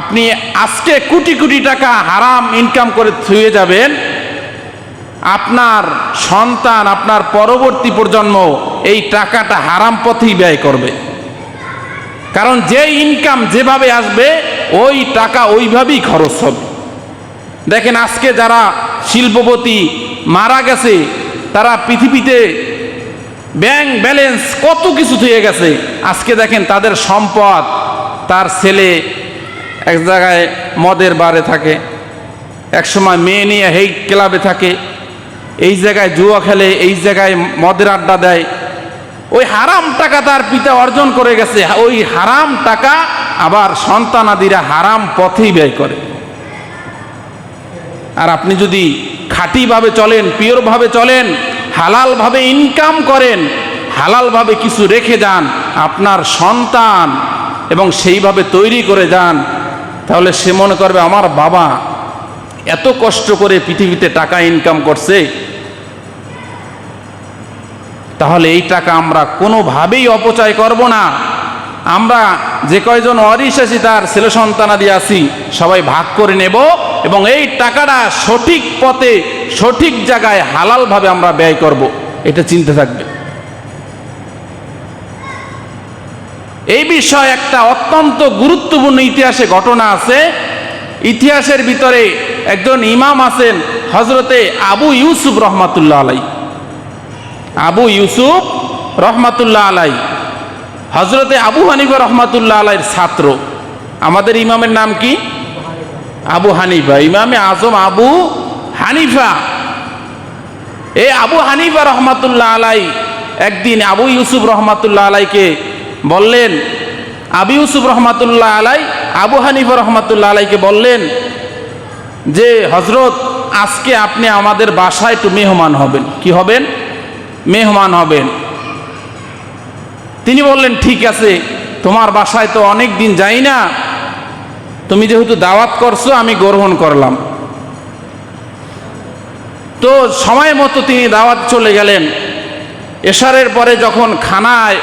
আপনি আজকে কোটি কোটি টাকা হারাম ইনকাম করে থুয়ে যাবেন। আপনার সন্তান, আপনার পরবর্তী প্রজন্ম এই টাকাটা হারাম পথেই ব্যয় করবে। কারণ যে ইনকাম যেভাবে আসবে, ওই টাকা ওইভাবেই খরচ হবে। দেখেন আজকে যারা শিল্পপতি মারা গেছে, তারা পৃথিবীতে ব্যাংক ব্যালেন্স কত কিছু হয়ে গেছে। আজকে দেখেন তাদের সম্পদ, তার ছেলে এক জায়গায় মদের বারে থাকে, এক সময় মেয়ে নিয়ে হেই ক্লাবে থাকে, এই জায়গায় জুয়া খেলে, এই জায়গায় মদের আড্ডা দেয়। ওই হারাম টাকা তার পিতা অর্জন করে গেছে, ওই হারাম টাকা আবার সন্তানাদিরা হারাম পথেই ব্যয় করে। আর আপনি যদি খাঁটিভাবে চলেন, পিওরভাবে চলেন, হালালভাবে ইনকাম করেন, হালালভাবে কিছু রেখে যান, আপনার সন্তান এবং সেইভাবে তৈরি করে যান তাহলে সে মনে করবে, আমার বাবা এত কষ্ট করে পৃথিবীতে টাকা ইনকাম করছে। তাহলে এই টাকা আমরা কোনোভাবেই অপচয় করব না। আমরা যে কয়জন অরিশ্বাসী তার ছেলে সন্তানাদি আছি, সবাই ভাগ করে নেব এবং এই টাকাটা সঠিক পথে, সঠিক জায়গায় হালালভাবে আমরা ব্যয় করব। এটা চিন্তা থাকবে। এই বিষয়ে একটা অত্যন্ত গুরুত্বপূর্ণ ইতিহাসে ঘটনা আছে। ইতিহাসের ভিতরে একজন ইমাম আছেন হজরতে আবু ইউসুফ রহমাতুল্লাহ আলাই। আবু ইউসুফ রহমাতুল্লাহ আলাই। হজরতে আবু হানিফা রহমাতুল্লাহ আলাইয়ের ছাত্র। আমাদের ইমামের নাম কি? আবু হানিফা। ইমামে আজম আবু হানিফা। এই আবু হানিফা রহমাতুল্লাহ আলাই একদিন আবু ইউসুফ রহমাতুল্লাহ আলাইকে বললেন, আবু ইউসুফ রহমাতুল্লাহ আলাই, আবু হানিফা রহমাতুল্লাহ আলাইকে বললেন যে হজরত আজকে আপনি আমাদের বাসায় একটু মেহমান হবেন। কি হবেন? মেহমান হবেন। তিনি বললেন, ঠিক আছে, তোমার বাসায় তো অনেক দিন যাই না। তুমি যেহেতু দাওয়াত করছ, আমি গ্রহণ করলাম। তো সময় মতো তিনি দাওয়াত চলে গেলেন। এশারের পরে যখন খানায়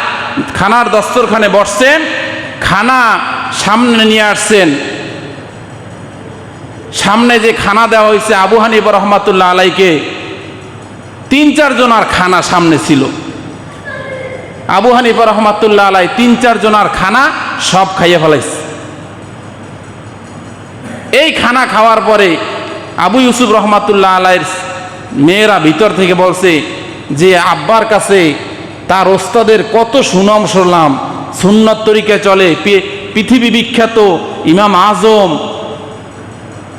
খানার দস্তরখানে বসছেন, খানা সামনে নিয়ে আসছেন। সামনে যে খানা দেওয়া হয়েছে আবু হানিফ রহমাতুল্লাহ আলাইকে, তিন চারজন আর খানা সামনে ছিল। আবু হানিফা রহমাতুল্লাহ আলাই তিন চারজন আর খানা সব খাইয়ে ফেলাইছে। এই খানা খাওয়ার পরে আবু ইউসুফ রহমাতুল্লাহ আলাইয়ের মেয়েরা ভিতর থেকে বলছে যে, আব্বার কাছে তার ওস্তাদের কত সুনাম শুনলাম। সুন্নত তরিকায় চলে পৃথিবী বিখ্যাত ইমাম আজম।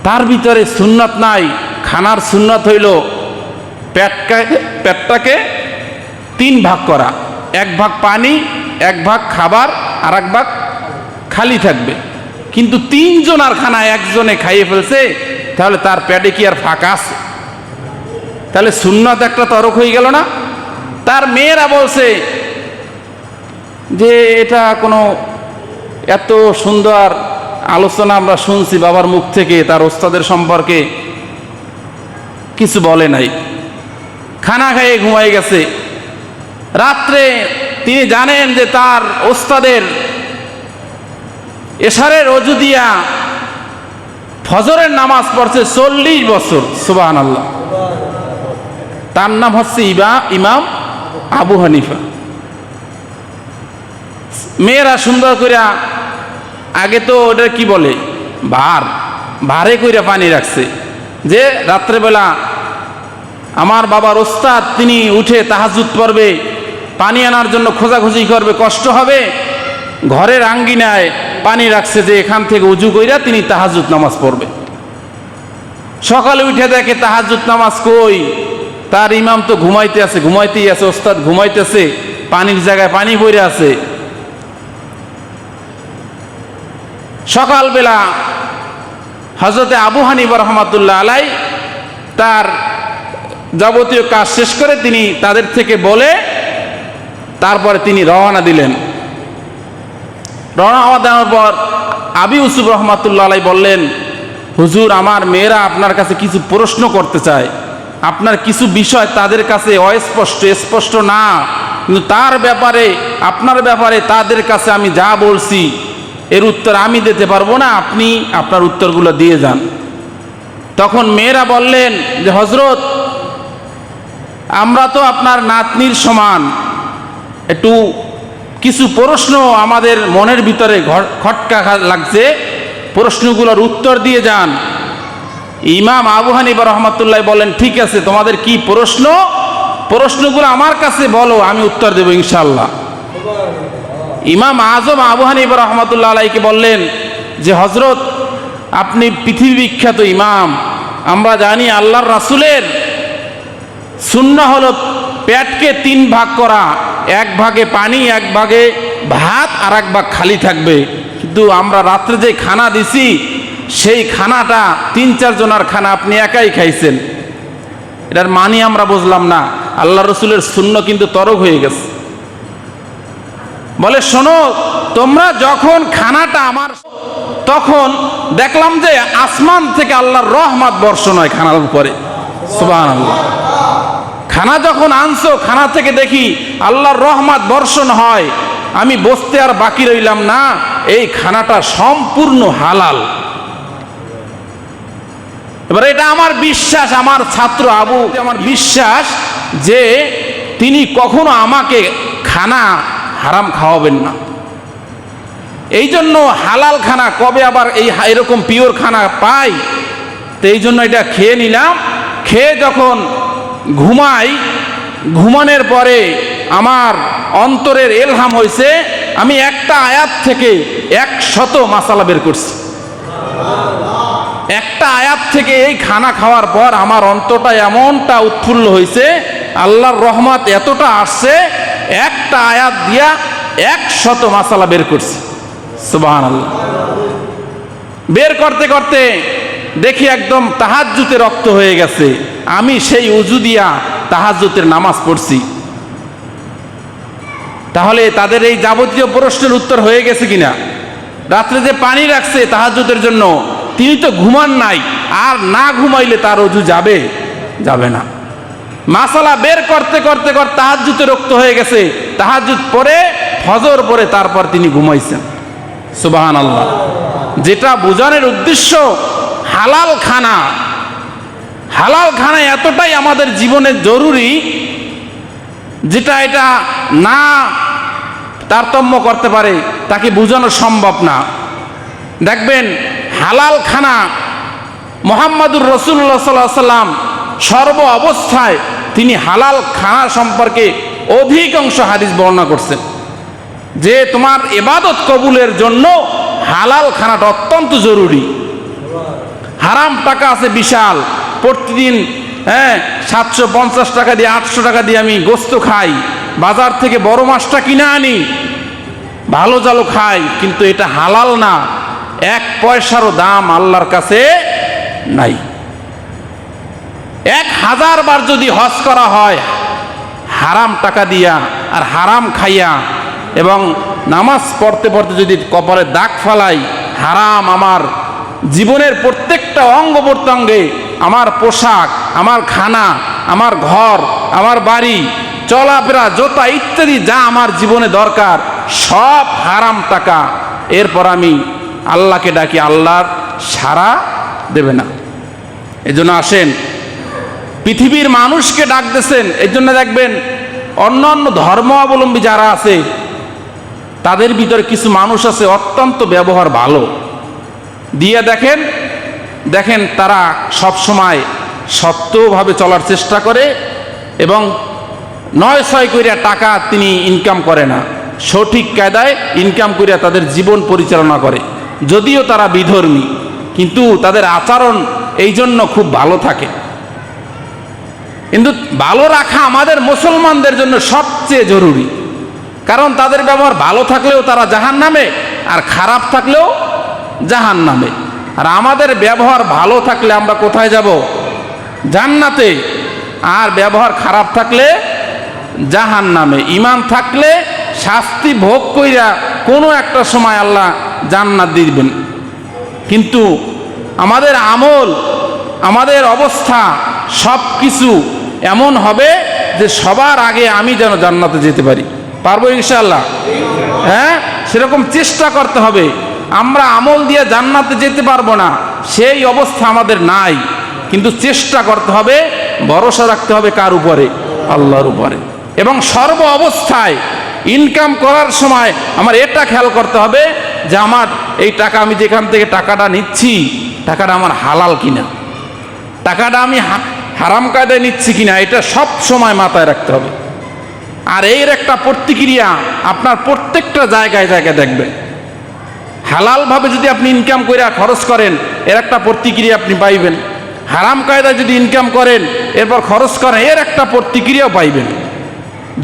তার ভিতরে সুন্নত নাই, খানার সুন্নত হইল পেটকা পেটটাকে তিন ভাগ করা। এক ভাগ পানি, এক ভাগ খাবার আর এক ভাগ খালি থাকবে। কিন্তু তিনজন আর খানা একজনে খাইয়ে ফেলছে, তাহলে তার পেটে কি আর ফাঁকা আছে? তাহলে সুন্নত একটা তরক হয়ে গেল না? তার মেয়েরা বলছে যে এটা কোনো এত সুন্দর আলোচনা আমরা শুনছি বাবার মুখ থেকে, তার ওস্তাদের সম্পর্কে কিছু বলে নাই। খানা খাইয়ে ঘুমাই গেছে। রাত্রে তিনি জানেন যে তার ওস্তাদের এশারের অজু দিয়া ফজরের নামাজ পড়ছে চল্লিশ বছর সুবাহ আল্লাহ তার নাম হচ্ছে ইবা ইমাম আবু হানিফা। মেয়েরা সুন্দর করিয়া আগে তো ওটা কি বলে? ভার। ভারে কইরা পানি রাখছে। যে রাত্রেবেলা আমার বাবার ওস্তাদ তিনি উঠে তাহাজুত পড়বে, পানি আনার জন্য খোঁজাখুঁজি করবে, কষ্ট হবে, ঘরের আঙ্গিনায় পানি রাখছে যে এখান থেকে উজু কইরা তিনি তাহাজুত নামাজ পড়বে। সকালে উঠে দেখে তাহাজুত নামাজ কই? তার ইমাম তো ঘুমাইতে আছে, ঘুমাইতেই আছে, ওস্তাদ ঘুমাইতেছে, পানির জায়গায় পানি পড়ে আছে। সকালবেলা হজরতে আবু হানিফা রহমাতুল্লাহ আলাই তার যাবতীয় কাজ শেষ করে তিনি তাদের থেকে বলে, তারপরে তিনি রওনা দিলেন। রওনা হওয়া দেওয়ার পর আবি ইউসুফ রহমাতুল্লাহ আলাই বললেন, হুজুর, আমার মেয়েরা আপনার কাছে কিছু প্রশ্ন করতে চায়। আপনার কিছু বিষয় তাদের কাছে অস্পষ্ট, স্পষ্ট না। কিন্তু তার ব্যাপারে, আপনার ব্যাপারে তাদের কাছে আমি যা বলছি, এর উত্তর আমি দিতে পারব না, আপনি আপনার উত্তরগুলো দিয়ে যান। তখন মেয়েরা বললেন যে হজরত আমরা তো আপনার নাতনির সমান। একটু কিছু প্রশ্ন আমাদের মনের ভিতরে খটকা লাগছে। প্রশ্নগুলোর উত্তর দিয়ে যান। ইমাম আবু হানিবা রহমতুল্লাহ বলেন, ঠিক আছে, তোমাদের কি প্রশ্ন? প্রশ্নগুলো আমার কাছে বলো, আমি উত্তর দেবো ইনশাল্লাহ ইমাম আজম আবু হানিবা রহমতুল্লাহ আলাইকে বললেন যে হজরত আপনি পৃথিবী বিখ্যাত ইমাম। আমরা জানি আল্লাহর রাসুলের শূন্য হল পেটকে তিন ভাগ করা। এক ভাগে পানি, এক ভাগে ভাত, আর এক ভাগ খালি থাকবে। কিন্তু আমরা রাত্রে যে খানা দিছি সেই খানাটা তিন চার জনার খানা আপনি একাই খাইছেন। এটার মানি আমরা বুঝলাম না। আল্লাহ রসুলের শূন্য কিন্তু তরক হয়ে গেছে। বলে, শোনো, তোমরা যখন খানাটা আমার তখন দেখলাম যে আসমান থেকে আল্লাহর রহমত বর্ষণ হয় খানার উপরে। খানা যখন আনছো, খানা থেকে দেখি আল্লাহর রহমত বর্ষণ হয়। আমি বসতে আর বাকি রইলাম না। এই খানাটা সম্পূর্ণ হালাল। এবার এটা আমার বিশ্বাস আমার ছাত্র আবু আমার বিশ্বাস। যে তিনি কখনো আমাকে খানা হারাম খাওয়াবেন না। এই জন্য হালাল খানা কবে আবার এই এরকম পিওর খানা পাই? তো এই জন্য এটা খেয়ে নিলাম। খেয়ে যখন ঘুমাই ঘুমানোর পরে আমার অন্তরের এলহাম হয়েছে আমি একটা আয়াত থেকে এক শত মাসালা বের করছি। একটা আয়াত থেকে এই খানা খাওয়ার পর আমার অন্তটা এমনটা উৎফুল্ল হয়েছে আল্লাহর রহমত এতটা আসছে, একটা আয়াত দিয়া এক শত মাসালা বের করছি। সুবাহান আল্লাহ বের করতে করতে দেখি একদম তাহাজ্জুতে রক্ত হয়ে গেছে। আমি সেই উজু দিয়া তাহাজ্জুতের নামাজ পড়ছি। তাহলে তাদের এই যাবতীয় প্রশ্নের উত্তর হয়ে গেছে কিনা? রাত্রে যে পানি রাখছে তাহাজ্জুদের জন্য তিনি তো ঘুমান নাই, আর না ঘুমাইলে তার অজু যাবে? যাবে না। মাসালা বের করতে করতে করতে তাহাজ্জুতে রক্ত হয়ে গেছে। তাহাজ্জুদ পরে, ফজর পরে তারপর তিনি ঘুমাইছেন। সুবাহান আল্লাহ যেটা বোঝানোর উদ্দেশ্য, হালাল খানা। হালাল খানা এতটাই আমাদের জীবনে জরুরি, যেটা এটা না তারতম্য করতে পারে, তাকে বোঝানো সম্ভব না। দেখবেন হালাল খানা মোহাম্মদুর রসুল্লাহ সাল্লাহ সাল্লাম সর্ব অবস্থায় তিনি হালাল খানা সম্পর্কে অধিকাংশ হাদিস বর্ণনা করছেন। যে তোমার এবাদত কবুলের জন্য হালাল খানাটা অত্যন্ত জরুরি। হারাম টাকা আছে বিশাল। প্রতিদিন হ্যাঁ সাতশো পঞ্চাশ টাকা দিয়ে, আটশো টাকা দিয়ে আমি গোস্ত খাই। বাজার থেকে বড় মাছটা কিনে আনি। ভালো জালো খাই, কিন্তু এটা হালাল না। এক পয়সারও দাম আল্লাহর কাছে নাই। এক হাজার বার যদি হজ করা হয়, হারাম টাকা দিয়া আর হারাম খাইয়া এবং নামাজ পড়তে পড়তে যদি কপালে দাগ ফালাই, হারাম আমার জীবনের প্রত্যেকটা অঙ্গ প্রত্যঙ্গে আমার পোশাক, আমার খানা, আমার ঘর, আমার বাড়ি, চলাফেরা, জোতা ইত্যাদি যা আমার জীবনে দরকার, সব হারাম টাকা। এরপর আমি আল্লাহকে ডাকি, আল্লাহর সারা দেবে না। এজন্য আসেন, পৃথিবীর মানুষকে ডাকতেছেন এর জন্য দেখবেন অন্য অন্য ধর্মাবলম্বী যারা আছে, তাদের ভিতরে কিছু মানুষ আছে অত্যন্ত ব্যবহার ভালো। দিয়ে দেখেন দেখেন তারা সব সময় সত্যভাবে চলার চেষ্টা করে এবং নয় ছয় করিয়া টাকা তিনি ইনকাম করে না। সঠিক কায়দায় ইনকাম করিয়া তাদের জীবন পরিচালনা করে। যদিও তারা বিধর্মী, কিন্তু তাদের আচরণ এই জন্য খুব ভালো থাকে। কিন্তু ভালো রাখা আমাদের মুসলমানদের জন্য সবচেয়ে জরুরি, কারণ তাদের ব্যবহার ভালো থাকলেও তারা জাহান নামে আর খারাপ থাকলেও জাহান নামে আর আমাদের ব্যবহার ভালো থাকলে আমরা কোথায় যাব? জান্নাতে। আর ব্যবহার খারাপ থাকলে জাহান নামে ইমান থাকলে শাস্তি ভোগ কইরা কোনো একটা সময় আল্লাহ জান্নাত দিবেন। কিন্তু আমাদের আমল, আমাদের অবস্থা সব কিছু এমন হবে যে সবার আগে আমি যেন জান্নাতে যেতে পারি। পারব ইনশাল্লাহ হ্যাঁ? সেরকম চেষ্টা করতে হবে। আমরা আমল দিয়ে জান্নাতে যেতে পারব না, সেই অবস্থা আমাদের নাই। কিন্তু চেষ্টা করতে হবে, ভরসা রাখতে হবে কার উপরে? আল্লাহর উপরে। এবং সর্ব অবস্থায় ইনকাম করার সময় আমার এটা খেয়াল করতে হবে যে আমার এই টাকা আমি যেখান থেকে টাকাটা নিচ্ছি, টাকাটা আমার হালাল কিনা? টাকাটা আমি হারাম কায়দায় নিচ্ছি কিনা, এটা সব সময় মাথায় রাখতে হবে। আর এর একটা প্রতিক্রিয়া আপনার প্রত্যেকটা জায়গায় জায়গায় দেখবেন হালালভাবে যদি আপনি ইনকাম করে খরচ করেন, এর একটা প্রতিক্রিয়া আপনি পাইবেন। হারাম কায়দায় যদি ইনকাম করেন, এরপর খরচ করেন এর একটা প্রতিক্রিয়াও পাইবেন।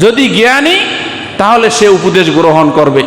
যদি জ্ঞানী, তাহলে সে উপদেশ গ্রহণ করবে।